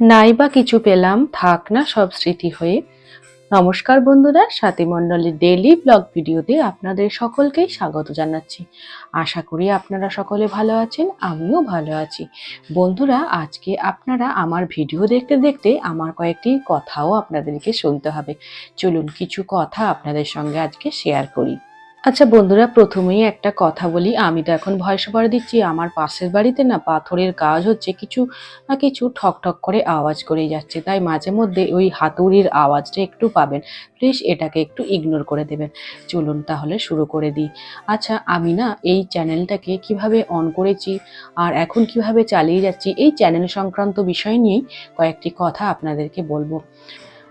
নাই বা কিছু পেলাম, থাক না সব স্মৃতি হয়ে। নমস্কার বন্ধুরা, সাথী মণ্ডলের ডেইলি ব্লগ ভিডিওতে আপনাদের সকলকেই স্বাগত জানাচ্ছি। আশা করি আপনারা সকলে ভালো আছেন, আমিও ভালো আছি। বন্ধুরা, আজকে আপনারা আমার ভিডিও দেখতে দেখতে আমার কয়েকটি কথাও আপনাদেরকে শুনতে হবে। চলুন কিছু কথা আপনাদের সঙ্গে আজকে শেয়ার করি। আচ্ছা বন্ধুরা, প্রথমেই একটা কথা বলি। আমি তো এখন ভয়েস ওভার দিচ্ছি, আমার পাশের বাড়িতে না পাথরের কাজ হচ্ছে, কিছু না কিছু ঠক ঠক করে আওয়াজ করে যাচ্ছে। তাই মাঝে মধ্যে ওই হাতুড়ির আওয়াজটা একটু পাবেন। প্লিজ এটাকে একটু ইগনোর করে দেবেন। চলুন তাহলে শুরু করে দিই। আচ্ছা আমি না এই চ্যানেলটাকে কীভাবে অন করেছি আর এখন কীভাবে চালিয়ে যাচ্ছি, এই চ্যানেল সংক্রান্ত বিষয় নিয়েই কয়েকটি কথা আপনাদেরকে বলব।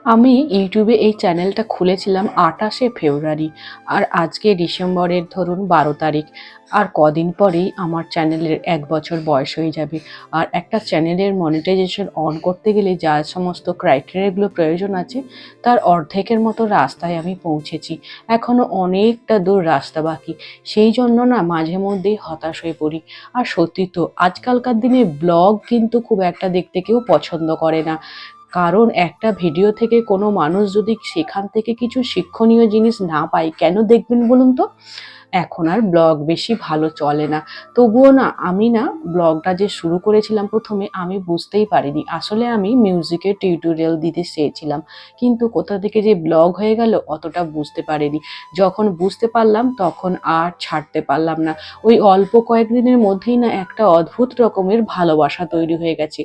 আমি ইউটিউবে এই চ্যানেলটা খুলেছিলাম আঠাশে ফেব্রুয়ারি আর আজকে ডিসেম্বরের ধরুন বারো তারিখ। আর কদিন পরেই আমার চ্যানেলের এক বছর বয়স হয়ে যাবে। আর একটা চ্যানেলের মনিটাইজেশন অন করতে গেলে যা সমস্ত ক্রাইটেরিয়াগুলো প্রয়োজন আছে, তার অর্ধেকের মতো রাস্তায় আমি পৌঁছেছি। এখনও অনেকটা দূর রাস্তা বাকি। সেই জন্য না মাঝে মধ্যেই হতাশ হয়ে পড়ি। আর সত্যি তো, আজকালকার দিনে ব্লগ কিন্তু খুব একটা দেখতে কেউ পছন্দ করে না। কারণ একটা ভিডিও থেকে কোনো মানুষ যদি সেখান থেকে কিছু শিক্ষণীয় জিনিস না পায়, কেন দেখবেন বলুন তো? এখন আর ব্লগ বেশি ভালো চলে না। তবুও না, আমি না ব্লগটা যে শুরু করেছিলাম প্রথমে আমি বুঝতেই পারিনি। আসলে আমি মিউজিকের টিউটোরিয়াল দিতে চেয়েছিলাম, কিন্তু কোথা থেকে যে ব্লগ হয়ে গেল অতটা বুঝতে পারিনি। যখন বুঝতে পারলাম, তখন আর ছাড়তে পারলাম না। ওই অল্প কয়েকদিনের মধ্যেই না একটা অদ্ভুত রকমের ভালোবাসা তৈরি হয়ে গেছে।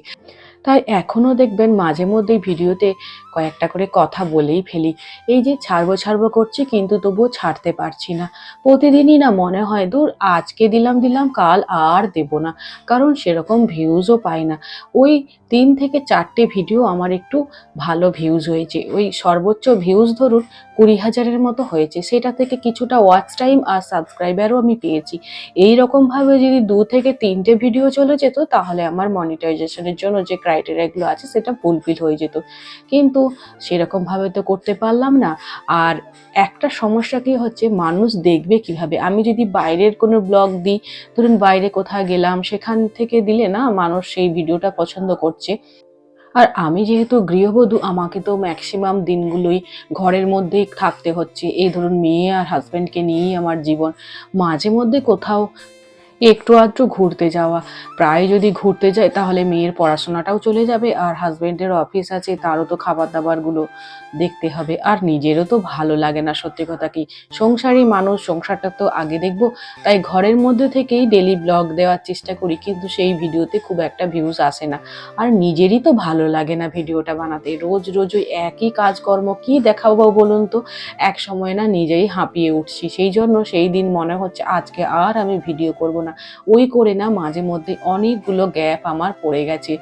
তাই এখনও দেখবেন মাঝে মধ্যেই ভিডিওতে কয়েকটা করে কথা বলেই ফেলি। এই যে ছাড়বো ছাড়বো করছি কিন্তু তবুও ছাড়তে পারছি না। প্রতিদিনই না মনে হয় দূর আজকে দিলাম দিলাম, কাল আর দেব না। কারণ সেরকম ভিউজও পাই না। ওই তিন থেকে চারটে ভিডিও আমার একটু ভালো ভিউজ হয়েছে। ওই সর্বোচ্চ ভিউজ ধরুন কুড়ি হাজারের মতো হয়েছে। সেটা থেকে কিছুটা ওয়াচ টাইম আর সাবস্ক্রাইবারও আমি পেয়েছি। এই রকমভাবে যদি দু থেকে তিনটে ভিডিও চলে যেত, তাহলে আমার মনিটাইজেশনের জন্য যে ক্রাইটেরিয়াগুলো আছে, সেটা ফুলফিল হয়ে যেত। কিন্তু সেরকমভাবে তো করতে পারলাম না। আর একটা সমস্যা কি হচ্ছে, মানুষ দেখবে কীভাবে? আমি যদি বাইরের কোনো ব্লগ দিই, ধরুন বাইরে কোথায় গেলাম, সেখান থেকে দিলে না মানুষ সেই ভিডিওটা পছন্দ করছে। আর আমি যেহেতু গৃহবধূ, আমাকে তো ম্যাক্সিমাম দিনগুলোই ঘরের মধ্যেই থাকতে হচ্ছে। এই ধরুন মেয়ে আর হাজব্যান্ডকে নিয়েই আমার জীবন। মাঝে মধ্যে কোথাও একটু আধটু ঘুরতে যাওয়া। প্রায় যদি ঘুরতে যাই, তাহলে মেয়ের পড়াশোনাটাও চলে যাবে আর হাজব্যান্ডের অফিস আছে, তারও তো খাবার দাবারগুলো দেখতে হবে। আর নিজেরও তো ভালো লাগে না, সত্যি কথা কি? সংসারী মানুষ, সংসারটা তো আগে দেখব। তাই ঘরের মধ্যে থেকেই ডেলি ব্লগ দেওয়ার চেষ্টা করি, কিন্তু সেই ভিডিওতে খুব একটা ভিউজ আসে না। আর নিজেরই তো ভালো লাগে না ভিডিওটা বানাতে। রোজ রোজ ওই একই কাজকর্ম কি দেখাবো বলুন তো? এক সময় না নিজেই হাঁপিয়ে উঠছি। সেই জন্য সেই দিন মনে হচ্ছে আজকে আর আমি ভিডিও করব না। ওই করে না মাঝে মধ্যে অনেকগুলো গ্যাপ আমার পড়ে গেছে।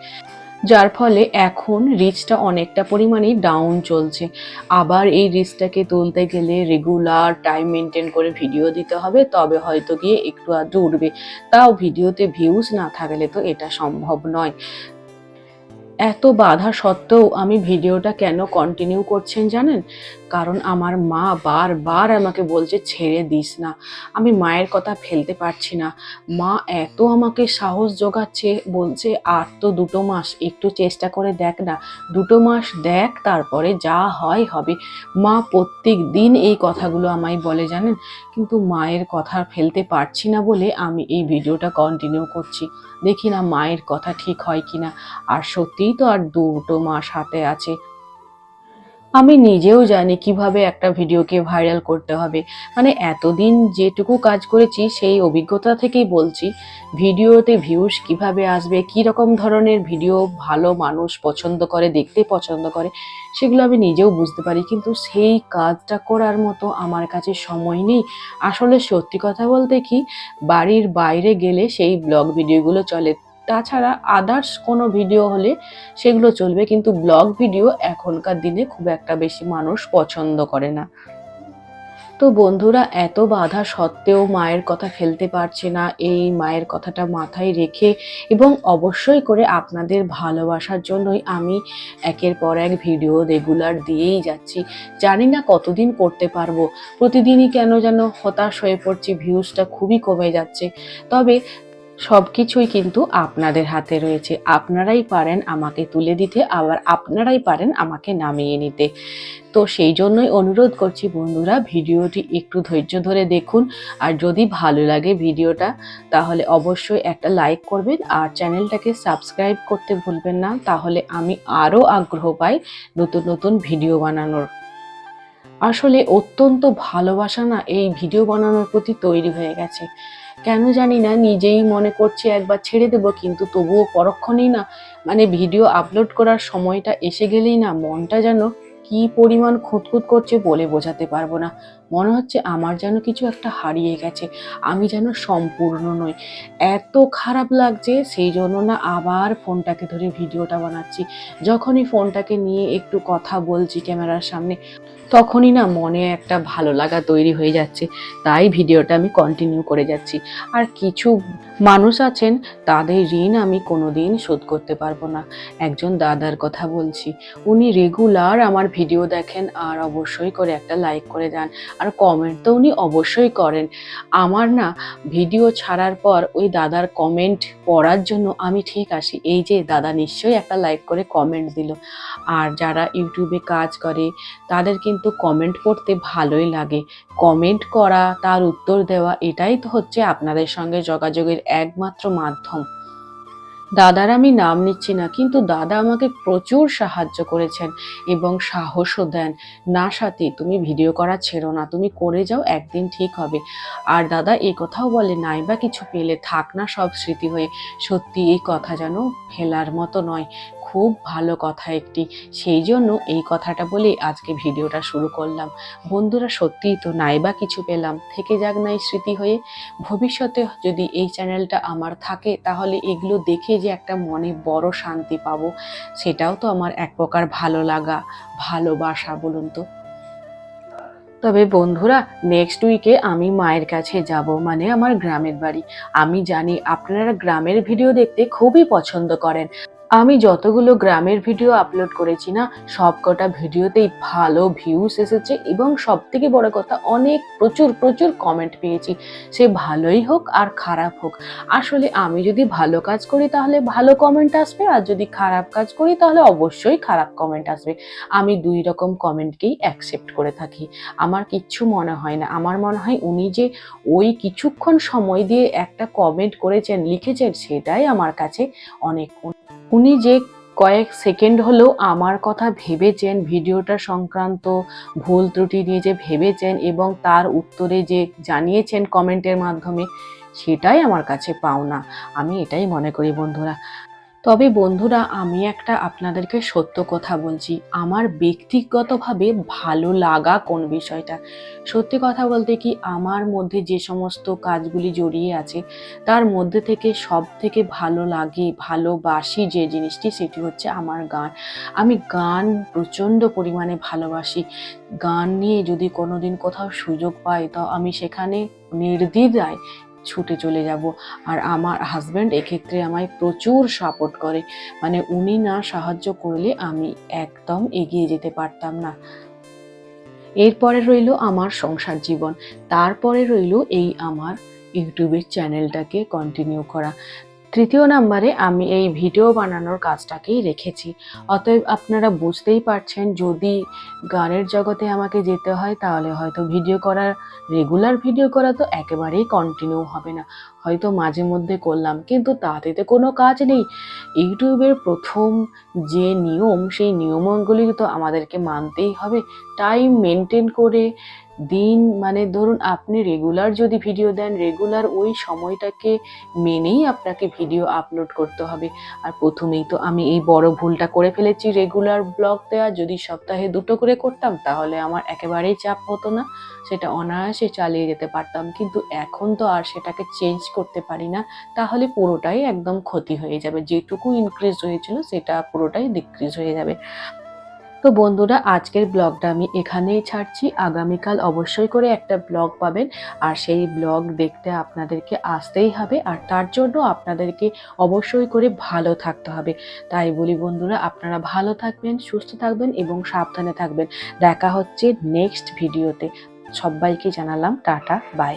যার ফলে এখন রিচটা অনেকটা পরিমাণেই ডাউন চলছে। আবার এই রিচটাকে তুলতে গেলে রেগুলার টাইম মেনটেন করে ভিডিও দিতে হবে, তবে হয়তো গিয়ে একটু আধটু উঠবে তাও ভিডিওতে ভিউজ না থাকলে তো এটা সম্ভব নয়। এত বাধা সত্ত্বেও আমি ভিডিওটা কেন কন্টিনিউ করছেন জানেন? কারণ আমার মা বারবার আমাকে বলছে, ছেড়ে দিস না। আমি মায়ের কথা ফেলতে পারছি না। মা এত আমাকে সাহস জোগাচ্ছে, বলছে, আর তো দুটো মাস, একটু চেষ্টা করে দেখ না। দুটো মাস দেখ, তারপরে যা হয় হবে। মা প্রত্যেক দিন এই কথাগুলো আমায় বলে, জানেন? কিন্তু মায়ের কথা ফেলতে পারছি না বলে আমি এই ভিডিওটা কন্টিনিউ করছি। দেখি না মায়ের কথা ঠিক হয় কি না আর সত্যিই তো আর দুটো মাস হাতে আছে। আমি নিজেও জানি কীভাবে একটা ভিডিওকে ভাইরাল করতে হবে। মানে এতদিন যেটুকু কাজ করেছি, সেই অভিজ্ঞতা থেকেই বলছি, ভিডিওতে ভিউস কীভাবে আসবে কি রকম ধরনের ভিডিও ভালো মানুষ পছন্দ করে, দেখতে পছন্দ করে, সেগুলো আমি নিজেও বুঝতে পারি, কিন্তু সেই কাজটা করার মতো আমার কাছে সময় নেই। আসলে সত্যি কথা বলতে কি, বাড়ির বাইরে গেলে সেই ব্লগ ভিডিওগুলো চলে। তাছাড়া আদার্স কোনো ভিডিও হলে সেগুলো চলবে, কিন্তু ব্লগ ভিডিও এখনকার দিনে খুব একটা বেশি মানুষ পছন্দ করে না। তো বন্ধুরা, এত বাধা সত্ত্বেও মায়ের কথা ফেলতে পারছে না, এই মায়ের কথাটা মাথায় রেখে এবং অবশ্যই করে আপনাদের ভালোবাসার জন্যই আমি একের পর এক ভিডিও রেগুলার দিয়েই যাচ্ছি। জানি না কতদিন করতে পারব, প্রতিদিনই কেন যেন হতাশ হয়ে পড়ছি ভিউজটা খুবই কমে যাচ্ছে। তবে সব কিছুই কিন্তু আপনাদের হাতে রয়েছে। আপনারাই পারেন আমাকে তুলে দিতে, আবার আপনারাই পারেন আমাকে নামিয়ে নিতে। তো সেই জন্যই অনুরোধ করছি বন্ধুরা, ভিডিওটি একটু ধৈর্য ধরে দেখুন। আর যদি ভালো লাগে ভিডিওটা, তাহলে অবশ্যই একটা লাইক করবেন। আর চ্যানেলটাকে সাবস্ক্রাইব করতে ভুলবেন না, তাহলে আমি আরও আগ্রহ পাই নতুন নতুন ভিডিও বানানোর। আসলে অত্যন্ত ভালোবাসা না এই ভিডিও বানানোর প্রতি তৈরি হয়ে গেছে। কেন জানি না, নিজেই মনে করছি একবার ছেড়ে দেবো, কিন্তু তবুও পরক্ষণেই না মানে ভিডিও আপলোড করার সময়টা এসে গেলেই না, মনটা যেন কি পরিমাণ খুঁতখুত করছে বলে বোঝাতে পারব না। মনে হচ্ছে আমার যেন কিছু একটা হারিয়ে গেছে, আমি যেন সম্পূর্ণ নই। এত খারাপ লাগছে, সেই জন্য না আবার ফোনটাকে ধরে ভিডিওটা বানাচ্ছি। যখনই ফোনটাকে নিয়ে একটু কথা বলছি ক্যামেরার সামনে তখনই না মনে একটা ভালো লাগা তৈরি হয়ে যাচ্ছে। তাই ভিডিওটা আমি কন্টিনিউ করে যাচ্ছি। আর কিছু মানুষ আছেন, তাদের ঋণ আমি কোনো দিন শোধ করতে পারব না। একজন দাদার কথা বলছি। উনি রেগুলার আমার ভিডিও দেখেন আর অবশ্যই করে একটা লাইক করে দেন। আর কমেন্ট তো উনি অবশ্যই করেন। আমার না ভিডিও ছাড়ার পর ওই দাদার কমেন্ট পড়ার জন্য আমি ঠিক আসি। এই যে দাদা নিশ্চয়ই একটা লাইক করে কমেন্ট দিল। আর যারা ইউটিউবে কাজ করে, তাদের কিন্তু কমেন্ট করতে ভালোই লাগে। কমেন্ট করা, তার উত্তর দেওয়া, এটাই তো হচ্ছে আপনাদের সঙ্গে যোগাযোগের একমাত্র মাধ্যম। দাদার আমি নাম নিচ্ছি না, কিন্তু দাদা আমাকে প্রচুর সাহায্য করেছেন এবং সাহসও দেন। না সাথী, তুমি ভিডিও করা ছেড়ো না, তুমি করে যাও, একদিন ঠিক হবে। আর দাদা এই কথাও বলে নাই বা কিছু পেলে, থাক না সব স্মৃতি হয়ে। সত্যি এই কথা যেন ফেলার মতো নয়, খুব ভালো কথা একটি। সেই জন্য এই কথাটা বলে আজকে ভিডিওটা শুরু করলাম। বন্ধুরা, সত্যিই তো নাইবা কিছু পেলাম। থেকে যাক নাই স্মৃতি হয়ে। ভবিষ্যতে যদি এই চ্যানেলটা আমার থাকে, তাহলে এগুলো দেখে যে একটা মনে বড় শান্তি পাবো, সেটাও তো আমার এক প্রকার ভালো লাগা, ভালোবাসা বলুন তো। তবে বন্ধুরা নেক্সট উইকে আমি মায়ের কাছে যাব মানে আমার গ্রামের বাড়ি। আমি জানি আপনারা গ্রামের ভিডিও দেখতে খুবই পছন্দ করেন। আমি যতগুলো গ্রামের ভিডিও আপলোড করেছি না, সবকটা ভিডিওতেই ভালো ভিউস এসেছে এবং সব থেকে বড় কথা, অনেক প্রচুর প্রচুর কমেন্ট পেয়েছি। সে ভালোই হোক আর খারাপ হোক। আসলে আমি যদি ভালো কাজ করি তাহলে ভালো কমেন্ট আসবে, আর যদি খারাপ কাজ করি তাহলে অবশ্যই খারাপ কমেন্ট আসবে। আমি দুই রকম কমেন্টকেই অ্যাকসেপ্ট করে থাকি। আমার কিচ্ছু মনে হয় না। আমার মনে হয় উনি যে ওই কিছুক্ষণ সময় দিয়ে একটা কমেন্ট করেছেন, লিখেছেন, সেটাই আমার কাছে অনেক উনি যে কয়েক সেকেন্ড হলেও আমার কথা ভেবেছেন, ভিডিওটা সংক্রান্ত ভুল ত্রুটি নিয়ে যে ভেবেছেন এবং তার উত্তরে যে জানিয়েছেন কমেন্টের মাধ্যমে, সেটাই আমার কাছে পাওনা। আমি এটাই মনে করি বন্ধুরা। তবে বন্ধুরা, আমি একটা আপনাদেরকে সত্য কথা বলছি। আমার ব্যক্তিগতভাবে ভালো লাগা কোন বিষয়টা? সত্যি কথা বলতে কি, আমার মধ্যে যে সমস্ত কাজগুলি জড়িয়ে আছে, তার মধ্যে থেকে সব থেকে ভালো লাগে, ভালোবাসি যে জিনিসটি, সেটি হচ্ছে আমার গান। আমি গান প্রচণ্ড পরিমাণে ভালোবাসি। গান নিয়ে যদি কোনোদিন কোথাও সুযোগ পাই, তো আমি সেখানে নির্দ্বিধায় ছুটে চলে যাব। আর আমার হাজব্যান্ড এক্ষেত্রে আমায় প্রচুর সাপোর্ট করে। মানে উনি না সাহায্য করলে আমি একদম এগিয়ে যেতে পারতাম না। এরপরে রইল আমার সংসার জীবন। তারপরে রইল এই আমার ইউটিউবের চ্যানেলটাকে কন্টিনিউ করা। তৃতীয় নাম্বারে আমি এই ভিডিও বানানোর কাজটাকেই রেখেছি। অতএব আপনারা বুঝতেই পারছেন, যদি গানের জগতে আমাকে যেতে হয়, তাহলে হয়তো ভিডিও করার, রেগুলার ভিডিও করা তো একেবারেই কন্টিনিউ হবে না। হয়তো মাঝে মধ্যে করলাম, কিন্তু তাতে তো কোনো কাজ নেই। ইউটিউবের প্রথম যে নিয়ম, সেই নিয়মগুলি তো আমাদেরকে মানতেই হবে। টাইম মেনটেন করে দিন মানে ধরুন আপনি রেগুলার যদি ভিডিও দেন রেগুলার ওই সময়টাকে মেনেই আপনাকে ভিডিও আপলোড করতে হবে। আর প্রথমেই তো আমি এই বড় ভুলটা করে ফেলেছি রেগুলার ব্লগ দেওয়া যদি সপ্তাহে দুটো করে করতাম, তাহলে আমার একেবারেই চাপ হতো না। সেটা অনায়াসে চালিয়ে যেতে পারতাম। কিন্তু এখন তো আর সেটাকে চেঞ্জ করতে পারি না। তাহলে পুরোটাই একদম ক্ষতি হয়ে যাবে। যেটুকু ইনক্রিজ হয়েছিল, সেটা পুরোটাই ডিক্রিজ হয়ে যাবে। তো বন্ধুরা, আজকের ব্লগটা আমি এখানেই ছাড়ছি। আগামীকাল অবশ্যই করে একটা ব্লগ পাবেন। আর সেই ব্লগ দেখতে আপনাদেরকে আসতেই হবে। আর তার জন্য আপনাদেরকে অবশ্যই করে ভালো থাকতে হবে। তাই বলি বন্ধুরা, আপনারা ভালো থাকবেন, সুস্থ থাকবেন এবং সাবধানে থাকবেন। দেখা হচ্ছে নেক্সট ভিডিওতে সবাইকে জানালাম, টাটা বাই